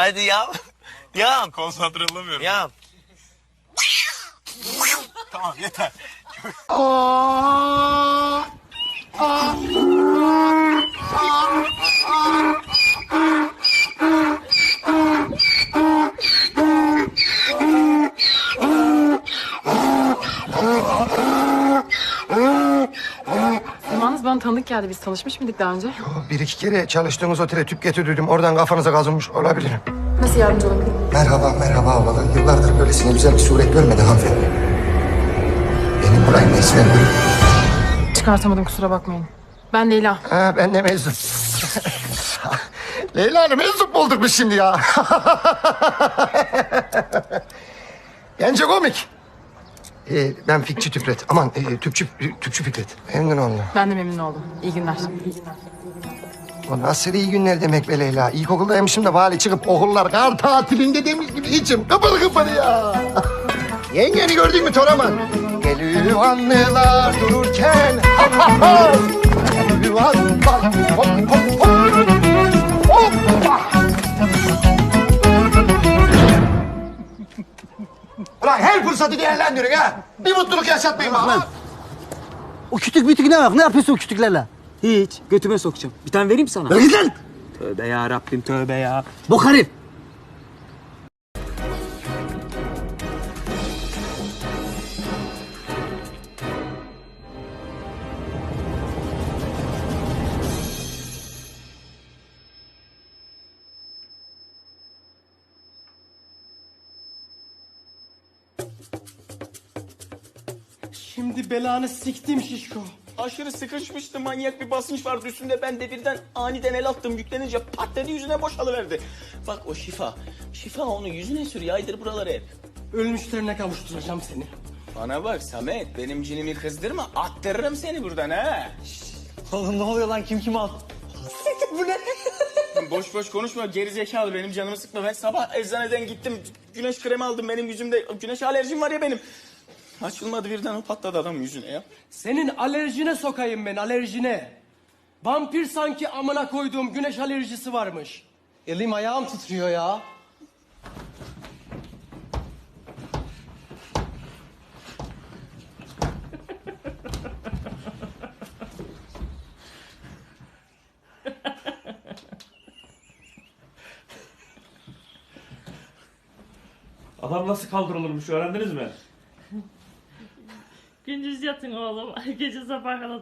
Hadi yap. Yap. Konsantre olamıyorum. Yap. Tamam yeter. Bana tanıdık geldi. Biz tanışmış mıydık daha önce? Bir iki kere çalıştığınız otele tüp getirdim. Oradan kafanıza kazınmış olabilirim. Nasıl yardımcı olabilirim? Merhaba, merhaba ablalar. Yıllardır böylesine güzel bir suret görmedi hanımefendi. Benim Esmer Gül. Çıkartamadım kusura bakmayın. Ben Leyla. Ha, ben de mezun. Leyla Hanım mezun bulduk biz şimdi ya. Bence komik. Ee, ben Fikçi Tüpret. Aman e, tüpçü, tüpçü Fikret. Memnun oldum. Ben de memnun oldum. İyi günler. O nasıl iyi günler demek be Leyla. İlkokuldaymışım da vali çıkıp okullar kar tatilinde demiş gibi içim kıpır kıpır ya. Yengeni gördün mü Toraman? Geliyor anneler dururken. Ulan her fırsatı değerlendirin ha. Bir mutluluk yaşatmayın bana. O kütük mütük ne bak? Ne yapıyorsun o kütüklerle? Hiç. Götüme sokacağım. Bir tane vereyim sana. Lan git lan. Tövbe ya Rabbim tövbe ya. Bok herif. Şimdi belanı siktim şişko. Aşırı sıkışmıştı manyak bir basınç vardı üstünde ben de birden aniden el attım yüklenince pat dedi yüzüne boşalıverdi. Bak o şifa. Şifa onu yüzüne sür yaydır buraları hep. Ölmüşlerine kavuşturacağım seni. Bana bak Samet benim cinimi kızdırma attırırım seni buradan ha. Oğlum ne oluyor lan? Kim kim aldı? Boş boş konuşma geri zekalı benim canımı sıkma. Ben sabah eczaneden gittim güneş kremi aldım benim yüzümde güneş alerjim var ya benim. Açılmadı birden o patladı adam yüzüne ya. Senin alerjine sokayım ben alerjine. Vampir sanki amına koyduğum güneş alerjisi varmış. Elim ayağım titriyor ya. Adam nasıl kaldırılırmış öğrendiniz mi? Gündüz yatın oğlum. Gece sabah kadar